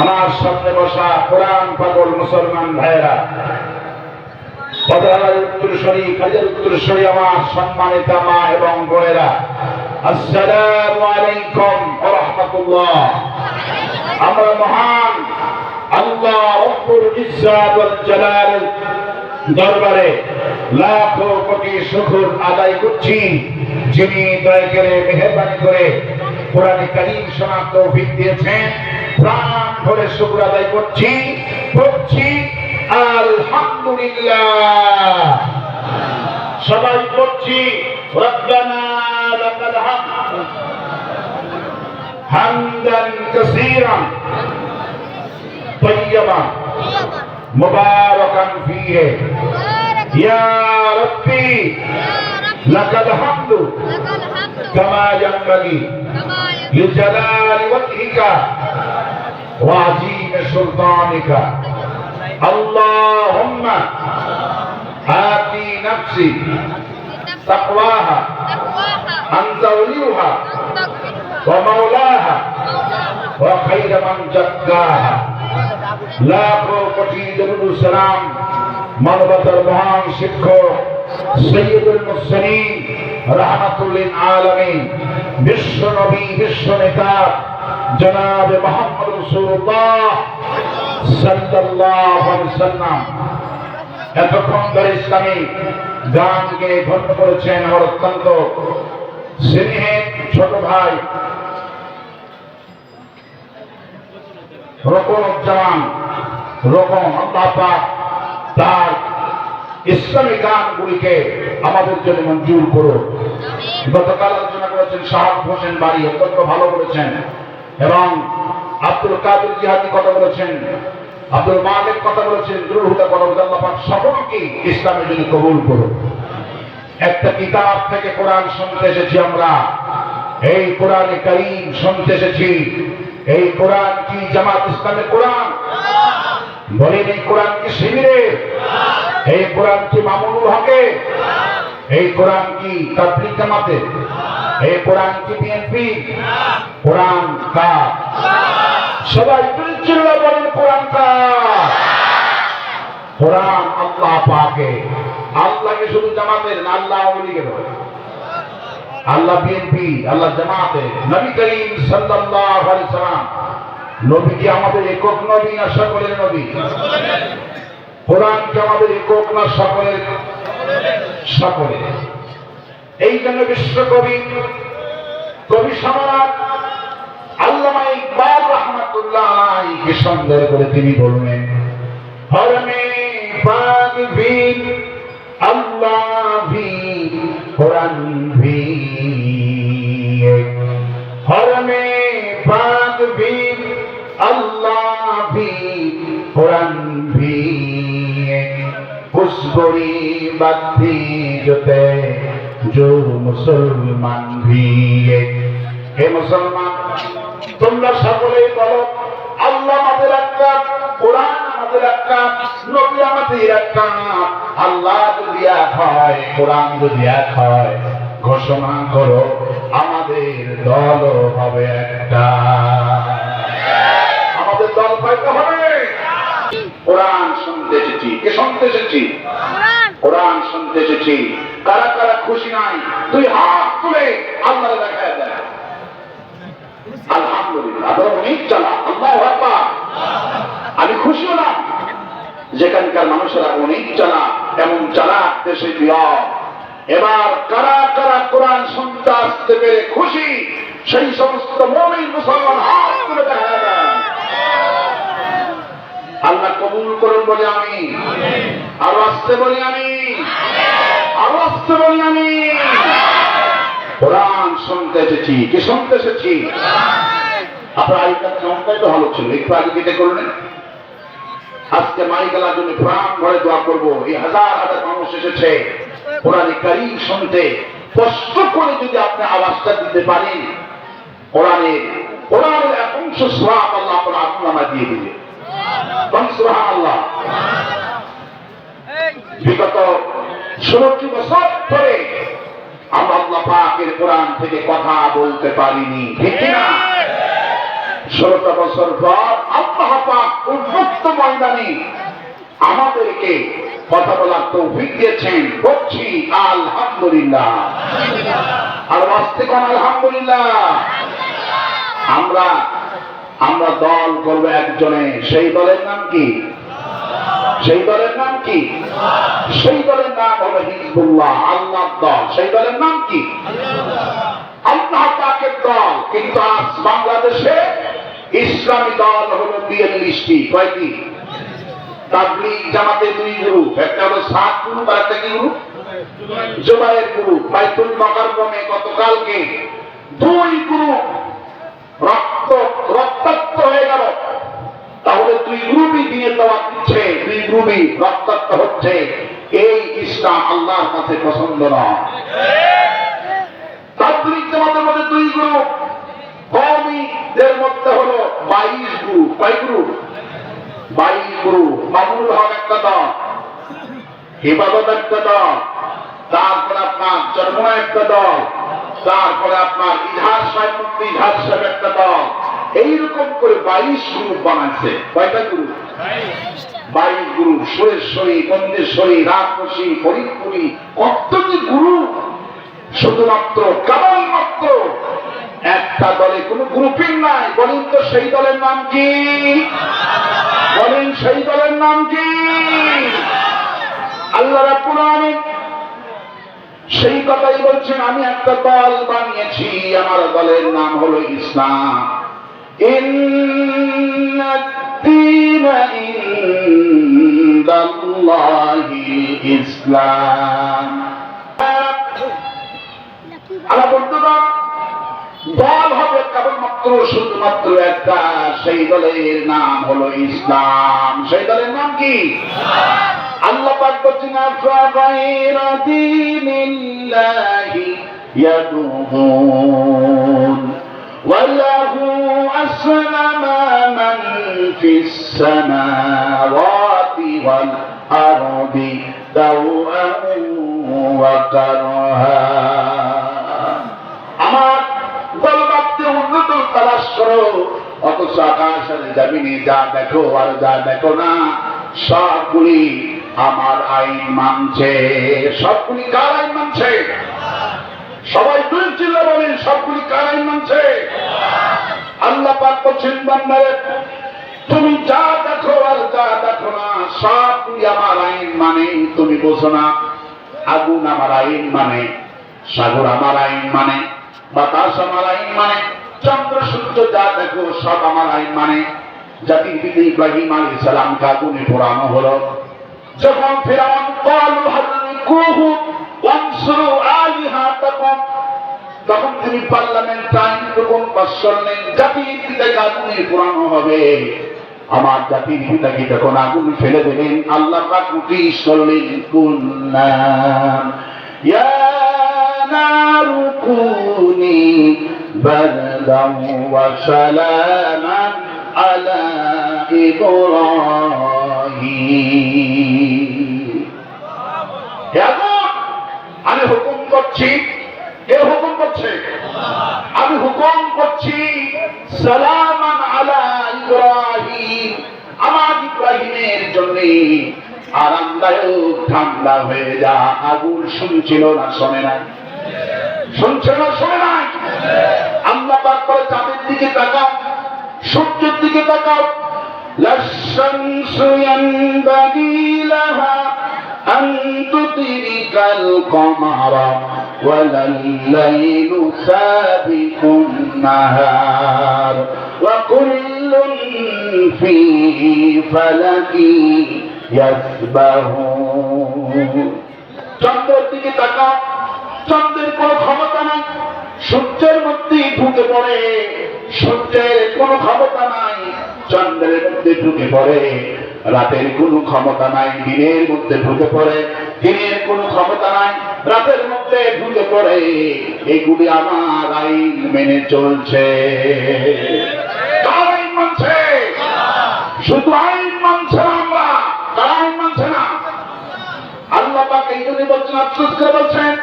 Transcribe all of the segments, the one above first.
আমার সামনে বসা কোরআন পাগল মুসলমান ভাইয়েরা কাজের আমার সম্মানিতা মা এবং বোনেরা আমরা মহান আল্লাহ দরবারে লাখো কোটি শুকর আদায় করছি, যিনি দয়া করে মেহেরবানি করে কোরআনে কারীম শোনার তৌফিক দিয়েছেন। প্রাণ ভরে শুকর আদায় করছি করছি আলহামদুলিল্লাহ সবাই করছি রব্বানা লাকাল হামদ হামদান কাসীরান طيبا مباركا فيه يا ربي لك الحمد كما ينبغي لجلال وجهك وعظيم سلطانك اللهم آتي نفسي تقواها أنت وليها ومولاها وخير من زكاها লাখো কোটি দরুদ সালাম মানবতার মহান শিক্ষক সৈয়দুল আলামিন, বিশ্ব নবী, বিশ্ব নেতা, জনাব এতক্ষণ ধরে ইসলামী গানকে ধন্য করেছেন আমার অত্যন্ত স্নেহের ছোট ভাই রকম আল্লাহ পাক তার ইসলামী গানগুলিকে আমাদের জন্য মঞ্জুর করো গতকাল আলোচনা করেছেন শাহাব হোসেন বাড়ি, অত্যন্ত ভালো করেছেন। এবং আব্দুল কাদের জিহাদি কথা বলেছেন, আব্দুল মালিক কথা বলেছেন দুরহুদা কথা বলেছেন সকলকে ইসলামের জন্য কবুল করো একটা কিতাব থেকে কোরআন শুনতে এসেছি আমরা। এই কোরআনে কারীম শুনতে এসেছি। এই কোরআন কি জামাত ইসলামের কোরআন? বলেন এই কোরআন কি শিবিরে এই কোরআন কি মামুনুল হকে? এই কোরআন কি তাবলিগ জামাতে? এই কোরআন কি বিএনপি? কোরআন কা। সবাই চিল্লা বলেন কোরআন কা। কোরআন আল্লাহ পাকে। আল্লাহকে শুধু জামাতের না, আল্লাহ বলে আল্লাহ বিএনপি, আল্লাহ জামাতে। নবী করিম সাল্লাল্লাহু আলাইহি সাল্লাম নবী কি আমাদের একক নবী না সকলের নবী? কোরআন কি আমাদের একক না সকলের? সকলের। এই জন্য বিশ্বকবি, কবি সম্রাট আল্লামা ইকবাল রহমাতুল্লাহ আলাইহি সুন্দর করে তিনি বললেন, হরমে পাক ভিন আল্লাহ ভি কোরআন কুসগরি বাতি জতে जो মুসলমান ভি হে মুসলমান, তোমরা সকলেই বলো, আল্লাহ আমাদের একটা কোরআন আমাদের একটা নবী আমাদের একটা আল্লাহ যদি এক হয়, কোরআন যদি এক হয়, ঘোষণা করো, আমাদের দল হবে একটা। আমাদের দল পাইতে হবে। কোরআন শুনতে এসেছি কে শুনতে এসেছি কোরআন শুনতে এসেছি কারা কারা খুশি নাই তুই হাত তুলে আল্লাহ দেখা দেয়। আলহামদুলিল্লাহ আপনারা অনেক চালা আল্লাহ আকবার। আমি খুশি হলাম। যেখানকার মানুষেরা অনেক চালা এমন চালা দেশে এবার কারা কারা কোরআন শুনতে আসতে পেরে খুশি সেই সমস্ত মমিন মুসলমান হাত তুলে দেখা আল্লাহ কবুল করুন বলে আমি। আরও আসতে বলি আমি। আরও আসতে বলি আমি। কোরআন শুনতে এসেছি। কি শুনতে এসেছি? আপনার আগেকার চমকাই তো ভালো ছিল। একটু আগে কেটে করলেন। আজকে মাইকালার জন্য প্রাণ ভরে দোয়া করব। এই হাজার হাজার মানুষ এসেছে। কোরআনে কারিম শুনতে। কষ্ট করে যদি আপনি আওয়াজটা দিতে পারেন কোরআনে কোরআনের এক অংশ সোহাব আল্লাহ আপনার আপনামা দিয়ে দিবে। বিগত ষোলোটি বছর ধরে আমরা আল্লাহ পাকের কোরআন থেকে কথা বলতে পারিনি ঠিক না ষোলোটা বছর পর আল্লাহ ময়দানে আমাদেরকে কথা বলার তৌফিক দিয়েছেন বলছি আলহামদুলিল্লাহ। আর বাঁচতে কোন আলহামদুলিল্লাহ। আমরা আমরা দল করব একজনে। সেই দলের নাম কি? সেই দলের নাম কি? সেই দলের নাম হলো হিজবুল্লাহ আল্লাহ দল। সেই দলের নাম কি? আল্লাহ পাকের দল। কিন্তু আজ বাংলাদেশে ইসলামী দল হলো বিয়াল্লিশটি। কয়টি? তাবলিগ জামাতে দুই গ্রুপ। একটা হলো সাত গ্রুপ, আর একটা কি গ্রুপ? জুবাইয়ের গ্রুপ। বাইতুল মকাররমে গতকালকে দুই গ্রুপ রক্ত, রক্তাক্ত হয়ে গেল। তাহলে দুই গ্রুপই দিয়ে দেওয়া দিচ্ছে দুই গ্রুপই রক্তাক্ত হচ্ছে। এই ইসলাম আল্লাহর কাছে পছন্দ নয়। তাবলিগ জামাতের মধ্যে দুই গ্রুপ। কওমিদের মধ্যে হলো বাইশ গ্রুপ। কয় গ্রুপ? বাইশ গ্রুপ। মামুনুল হক একটা দল হিবাদত একটা দল, তারপরে আপনার চরমনা একটা দল তারপরে আপনার ইজহার সাহেব মুক্তি সাহেব একটা দল। এইরকম করে বাইশ গ্রুপ বানাচ্ছে কয়টা গ্রুপ? বাইশ গ্রুপ। সুরেশ্বরী কন্দেশ্বরী রাজকোষী ফরিদপুরি কত যে গ্রুপ? শুধুমাত্র কেবলমাত্র একটা দলে কোনো গ্রুপিং নাই। বলুন তো সেই দলের নাম কি? বলেন সেই দলের নাম কি? আল্লাহ আলামিন সেই কথাই বলছেন, আমি একটা দল বানিয়েছি, আমার দলের নাম হলো ইসলাম। ইসলাম। দল হবে কেবলমাত্র, শুধুমাত্র একটা, সেই দলের নাম হলো ইসলাম। সেই দলের নাম কি? আল্লাহ পাক বলছেন আফাগাইরা দীনিল্লাহি ইয়াদুহুন ওয়ালাহু আসলামা মান ফিস সামাওয়াতি ওয়াল আরদি তাওআন আমার গলবাতে উন্নত তালাশ করো, অথচ আকাশের জামিনে যা দেখো আর যা দেখো না, সবগুলি আমার আইন মানছে, সবগুলি কার আইন মানছে? সবাই দুই চিল্লা বলেন, সবগুলি কার আইন মানছে? আল্লাহ পাক বলছেন, বান্দারে, তুমি যা দেখো আর যা দেখো না, সবগুলি আমার আইন মানে তুমি বোঝো না, আগুন আমার আইন মানে সাগর আমার আইন মানে বাতাস আমার আইন মানে চন্দ্র সূর্য যা দেখো সব আমার আইন মানে। জাতির পিতা ইব্রাহিম আলী সালামকে আগুনে পোড়ানো হলো। যখন ফেরাউন কালু হারিকুহু ওয়ানসুরু আলিহাতাকুম তখন তিনি পার্লামেন্ট তখন পাশ করলেন জাতির পিতাকে আগুনে পোড়ানো হবে। আমার জাতির পিতাকে তখন আগুন ফেলে দিলেন আল্লাহ পাক নোটিশ করলেন কুন্নাম ইয়া নারু বারদাম ওয়া সালামান আলা ইব্রাহিম। আমি হুকুম করছি। কে হুকুম করছে? আমি হুকুম করছি, সালামান আলা ইব্রাহিম। আমার ইব্রাহিমের জন্য আরামদায়ক ঠান্ডা হয়ে যা। আগুন শুনছিল না, শোনে নাই? শুনছে না, শোনে নাই? আল্লাহ পাক করে চাঁদের দিকে তাকাও, সূর্যের দিকে তাকাও। للشمس ينبغي لها أن تدرك القمر ولا الليل سابق النهار وكل في فلك يسبحون চন্দ্রের দিকে তাকাও চন্দ্রের কোনো ক্ষমতা নাই সূর্যের মধ্যেই ঢুকে পড়ে সূর্যের কোনো ক্ষমতা নাই চন্দ্রের মধ্যে ঢুকে পড়ে রাতের কোনো ক্ষমতা নাই দিনের মধ্যে ঢুকে পড়ে দিনের কোনো ক্ষমতা নাই রাতের মধ্যে ঢুকে পড়ে এগুলি আমার আইন মেনে চলছে কার আইন মানছে শুধু আইন মানছে না আমরা কার আইন মানছে না আল্লাহ পাক এই জন্য বলছেন আফসোস করে বলছেন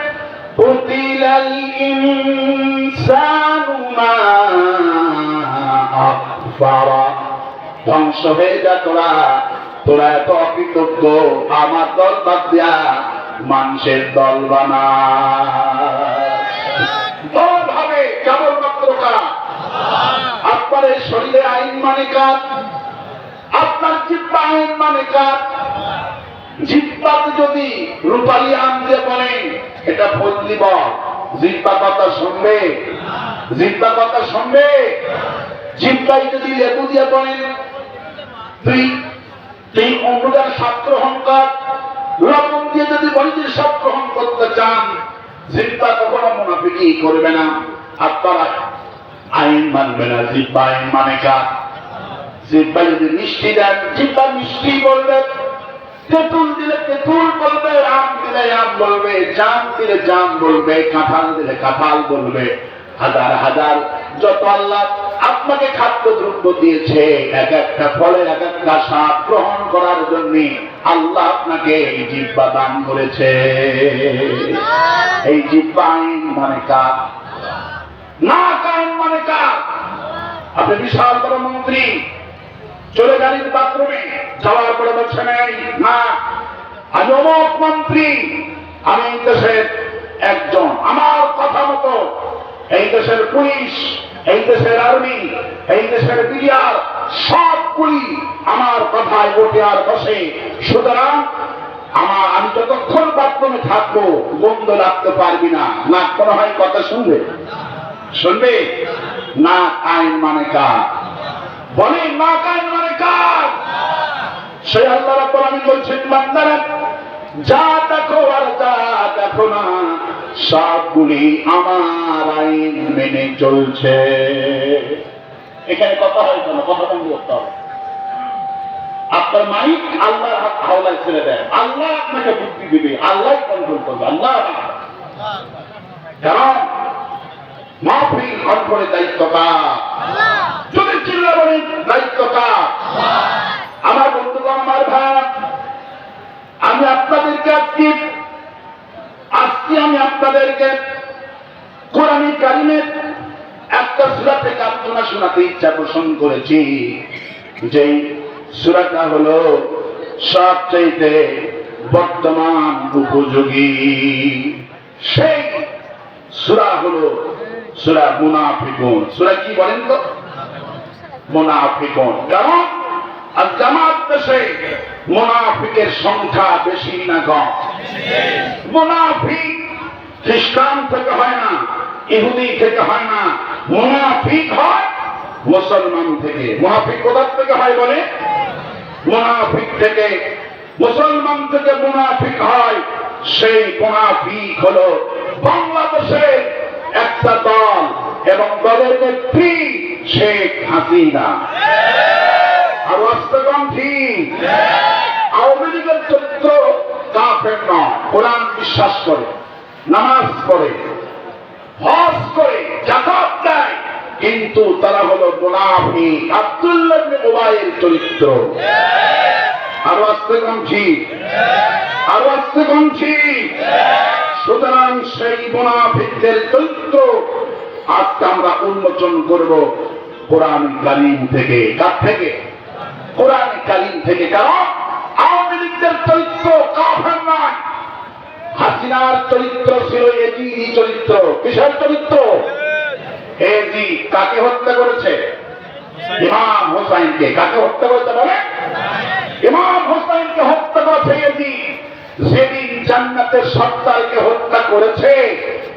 قتل الإنسان ما أكفر ধ্বংস হয়ে যা তোরা। তোরা এত অকৃতজ্ঞ আমার দল বাদ দিয়া মানুষের দল বানা। দল হবে কেবলমাত্র কারা? আপনার শরীরে আইন মানে কার? আপনার জিব্বা আইন মানে কার? জিব্বাতে যদি রূপালী আম দিয়ে বলেন, এটা ফজলি বল। জিব্বা কথা শুনবে? জিব্বা কথা শুনবে? জিব্বাই যদি লেবু দিয়ে বলেন লবণ দিয়ে যদি স্বাদ গ্রহণ করতে চান কখনো করবে না। আপনারা আইন মানবে না, জিব্বা আইন মানে জিব্বা যদি মিষ্টি দেন, জিব্বা মিষ্টি বলবে। তেঁতুল দিলে তেঁতুল বলবে, আম দিলে আম বলবে, জাম দিলে জাম বলবে, কাঁঠাল দিলে কাঁঠাল বলবে। হাজার হাজার যত আল্লাহ আপনাকে খাদ্য দ্রব্য দিয়েছে, এক একটা ফলের এক একটা স্বাদ গ্রহণ করার জন্য আল্লাহ আপনাকে এই জিব্বা দান করেছে। এই জিব্বা আইন মানে কার? না কায়ন মানে কার? আপনি বিশাল বড় মন্ত্রী, চলে গেলেন বাথরুমে যাওয়ার পরে বলছে না। আমি অমুক মন্ত্রী, আমি দেশের একজন, আমার কথা মতো এই দেশের পুলিশ এই দেশের আর্মি, এই দেশের বিডিআর, সবগুলি আমার কথায় ভোটে আর বসে। সুতরাং আমার, আমি যতক্ষণ বাথরুমে থাকব বন্ধ রাখতে পারবি না। না কোনো হয় কথা শুনবে? শুনবে? না আইন মানে কার? বলে না কাইন মানে কার? সে আল্লাহ রাব্বুল আলামিন বলছেন, বান্দারা, যা দেখো আর যা দেখো না। সবগুলি আমার আইন মেনে চলছে। এখানে কথা হয় কেন? কথা বন্ধ করতে হবে? আপনার মাইক আল্লাহর হাত ছেড়ে দেয়। আল্লাহ আপনাকে বুদ্ধি দিবে আল্লাহ কন্ট্রোল করবে আল্লাহ কারণ মাহফিল কন্ট্রোলের দায়িত্ব কার? যদি চিল্লা বলেন দায়িত্ব কার? আমার বন্ধুগণ আমার ভাই আমি আপনাদেরকে আজকে আপনাদেরকে কোরআনী কারিমের একটা সুরা থেকে আলোচনা শোনাতে ইচ্ছা পোষণ করেছি। যে সুরাটা হলো সবচাইতে বর্তমান উপযোগী। সেই সুরা হলো সুরা মুনাফিকুন। সুরা কি বলেন তো? মুনাফিকুন। কারণ আর জামাত দেশে মুনাফিকের সংখ্যা বেশি না কম। মুনাফিক খ্রিস্টান থেকে হয় না, ইহুদি থেকে হয় না, মুনাফিক হয় মুসলমান থেকে। মুনাফিক কোথার থেকে হয় বলে? মুনাফিক থেকে। মুসলমান থেকে মুনাফিক হয়, সেই মুনাফিক হলো বাংলাদেশের একটা দল এবং দলের নেত্রী শেখ হাসিনা। আর অস্তগণ ঠিক আওয়ামী লীগের চরিত্র কাফের নয়, কোরআন বিশ্বাস করে। নামাজ পড়ে, হজ করে, জাকাত দেয়, কিন্তু তারা হলো মুনাফি আব্দুল্লাহ মোবাইল চরিত্র। আরও আসতে কমছি। আরও আসতে কমছি। সুতরাং সেই মুনাফিকদের চরিত্র আজকে আমরা উন্মোচন করব কোরআন কালিম থেকে। কার থেকে? কোরআন কালিম থেকে। কারণ আওয়ামী লীগদের চরিত্র কাফের হাসিনার চরিত্র ছিল এজিরই চরিত্র। কিসের চরিত্র? এজি, কাকে হত্যা করেছে? ইমাম হোসাইনকে। কাকে হত্যা করেছে বলে? ইমাম হোসাইনকে হত্যা করেছে এজি। যেদিন জান্নাতের সত্তারকে হত্যা করেছে,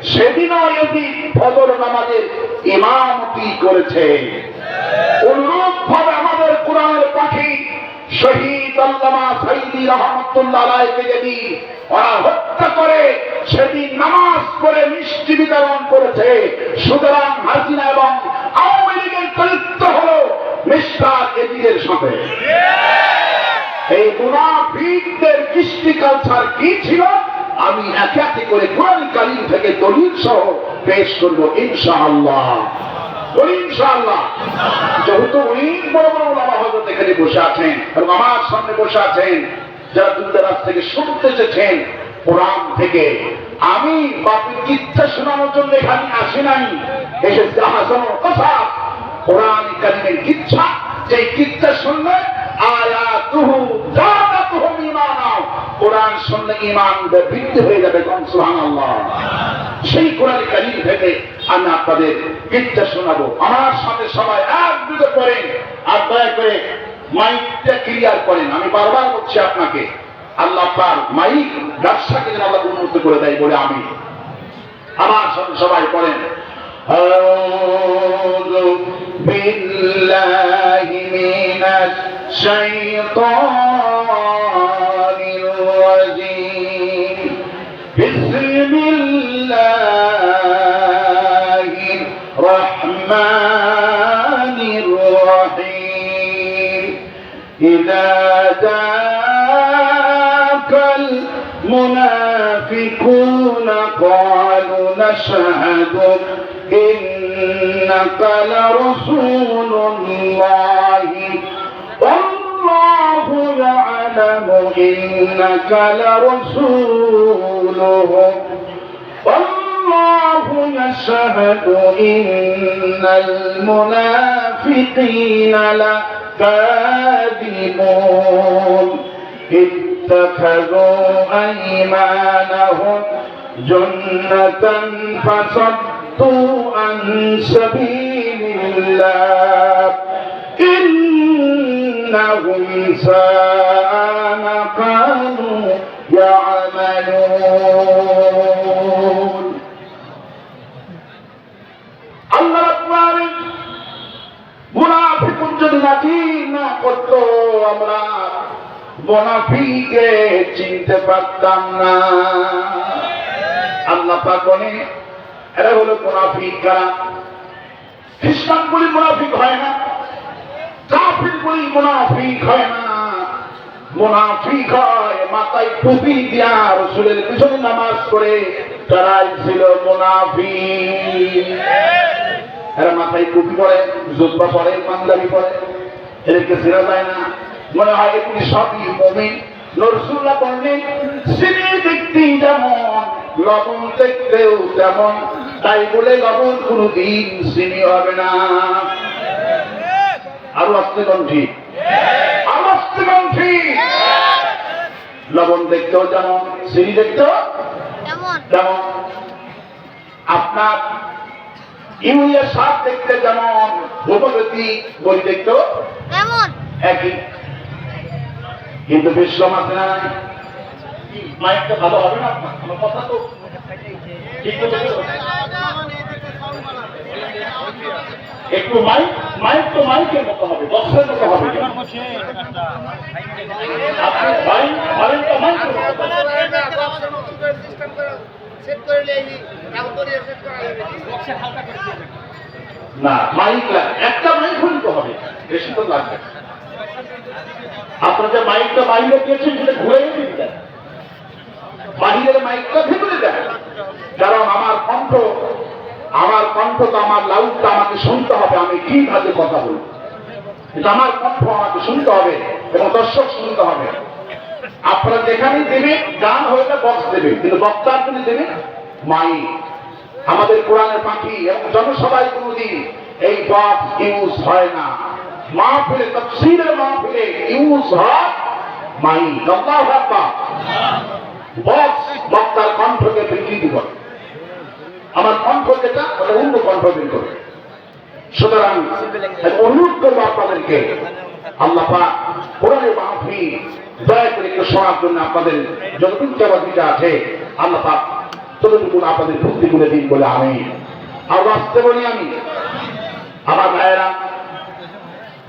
সেদিনও এজি ফজর নামাজের ইমামতি করেছে। অনুরূপ ভাবে আমাদের কোরআনের পাখি শহীদ আল্লামা সাইদি রহমতুল্লাহ রায়কে যেদিন ওরা হত্যা করে সেদিন নামাজ পড়ে মিষ্টি বিতরণ করেছে। সুতরাং হাসিনা এবং আওয়ামী লীগের চরিত্র হলো মিস্টার এজিদের সাথে। এই মুনাফিকদের কৃষ্টি কালচার কি ছিল? আমি একে একে করে কোরআন কালিম থেকে দলিল সহ পেশ করব ইনশাআল্লাহ। যেহেতু অনেক বড় বড় ওলামা হজরত এখানে বসে আছেন এবং আমার সামনে বসে আছেন, যারা দূরদারাজ থেকে শুনতে এসেছেন কোরআন থেকে। আমি বাপের কিচ্ছা শোনানোর জন্য এখানে আসি নাই। এসেছে। হাসানোর কথা। কোরআন কালিমের কিচ্ছা যে কিচ্ছা শুনলে কোরআন শুনলে ঈমান বৃদ্ধি হয়ে যাবে সেই কোরআন কারীম থেকে আমি আপনাদের কিচ্ছা শোনাবো। আমার সাথে সবাই এক দুটো করেন আর দয়া করে মাইকটা ক্লিয়ার করেন। আমি বারবার বলছি আপনাকে আল্লাহ পাক মাইক ব্যবসাকে যেন আল্লাহ উন্নত করে দেয় বলে আমি আমার সাথে সবাই পড়েন أعوذ بالله من الشيطان الرجيم بسم قالوا نشهد إنك لرسول الله. والله يعلم إنك لرسوله. والله يشهد إن المنافقين لكاذبون. اتخذوا أيمانهم جنة فصدوا عن سبيل الله إنهم ساء ما كانوا يعملون আল্লাহ রাব্বুল মুনাফিকুন যদি নাকি না করতো আমরা মুনাফিকে চিনতে পারতাম না আল্লাহ পাক বলে, এরা হলো মুনাফিক কারা খ্রিস্টান বলি মুনাফিক হয় না কাফির বলি মুনাফিক হয় না। মুনাফিক হয়, মাথায় টুপি দিয়া রসুলের পিছনে নামাজ পড়ে, তারাই ছিল মুনাফিক। এরা মাথায় টুপি পরে, জুব্বা পরে, পাঞ্জাবি পরে, এদেরকে চেনা যায় না। মনে হয় এগুলি সবই মমিন। নরসুল্লাহ বললেন সিনে দেখতে যেমন লবণ দেখতেও তেমন। তাই বলে লবণ কোনদিন চিনি হবে না। আরও আসতে কণ্ঠি আরও আসতে কণ্ঠি লবণ দেখতেও যেমন চিনি দেখতেও যেমন আপনার ইউরিয়া সার দেখতে যেমন উপগতি বই দেখতেও একই। কিন্তু বিশ্রাম আছে না মাইকটা ভালো হবে না আমার কথা তো একটু মাইক মাইক তো মাইকের মতো হবে, বক্সের মতো হবে। না। মাইক একটা মাইক হলে তো হবে, বেশি তো লাগবে। আপনার যে মাইকটা বাইরে দিয়েছেন সেটা ঘুরে দেন বাহিরের মাইকটা ভেতরে দেন। কারণ আমার কণ্ঠ আমার কণ্ঠ তো আমার লাউডটা আমাকে শুনতে হবে, আমি কি ভাবে কথা বলব? এটা আমার কণ্ঠ আমাকে শুনতে হবে এবং দর্শক শুনতে হবে। আপনারা যেখানে দেবে গান হয়ে বক্স দেবে কিন্তু বক্তার জন্য দেবে মাইক। আমাদের কোরআনের পাখি এবং জনসভায় কোনোদিন এই বক্স ইউজ হয় না। মাহফিলে তফসিলের মাহফিলে ইউজ হয় মাইক আল্লাহু আকবার। বক্স বক্তার কণ্ঠকে বিকৃতি করে আমার কণ্ঠ যেটা, ওটা অন্য কণ্ঠ বের করে। সুতরাং অনুরোধ করব আপনাদেরকে, আল্লাহ পাক কোরআনের মাহফিল দয়া করে একটু শোনার জন্য আপনাদের যতটুকু জবাবিটা আছে, আল্লাহ পাক ততটুকু আপনাদের ভক্তি করে দিন বলে আমি। আর আসতে বলি আমি। আমার ভাইয়েরা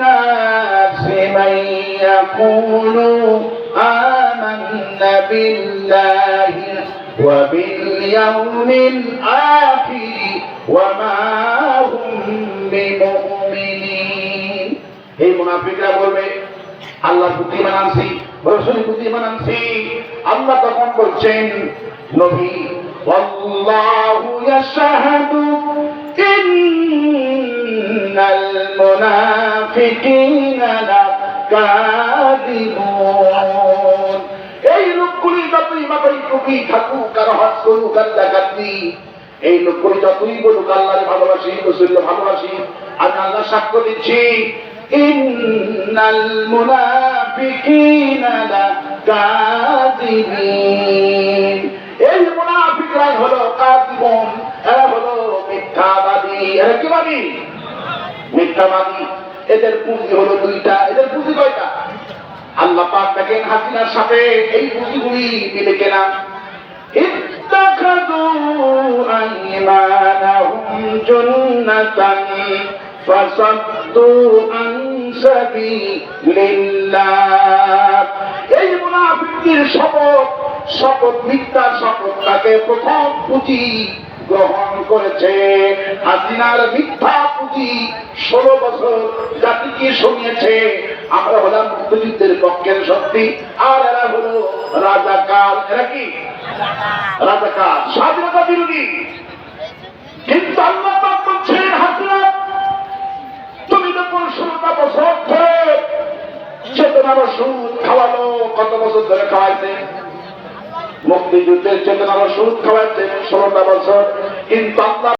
الناس من يقول آمنا بالله وباليوم الآخر وما هم بمؤمنين এই মুনাফিকরা বলবে আল্লাহ প্রতি মানানছি রসুল প্রতি মানানছি আল্লাহ তখন বলছেন নবী والله يشهد إن المنافقين لكاذبون এই লোকগুলি যতই মাথায় টুপি থাকুক আর হজ করুক আর ডাকাতি এই লোকগুলি যতই বলুক আল্লাহরে ভালোবাসি রসুল্লাহ ভালোবাসি আমি আল্লাহ সাক্ষ্য দিচ্ছি ইন্নাল মুনাফিকিনা লাকাযিবিন এই মুনাফিকরাই হলো কাযিবুন এরা হলো মিথ্যাবাদী এরা কি বাদী মিথ্যাবাদী এদের পুঁজি হলো দুইটা এদের পুঁজি কয়টা আল্লাহ পাক দেখেন হাসিনার সাথে এই পুঁজিগুলি মিলে কেনা اتخذوا أيمانهم جنة فصدوا عن سبيل الله এই মুনাফিকদের শপথ শপথ মিথ্যা শপথ তাকে প্রথম পুঁজি গ্রহণ করেছে। হাসিনার মিথ্যা পুঁজি ষোলো বছর জাতিকে শুনিয়েছে আমরা হলাম মুক্তিযুদ্ধের পক্ষের শক্তি। আর এরা হলো রাজাকার। এরা কি? রাজাকার। স্বাধীনতা বিরোধী। কিন্তু আল্লাহ বলছেন, হাসিনা, তুমি যখন ষোলোটা বছর ধরে চেতনার ওষুধ খাওয়ালো, কত বছর ধরে খাওয়াইছে? মুক্তিযুদ্ধের চেতনা ওষুধ খাওয়াইছে ষোলোটা বছর কিন্তু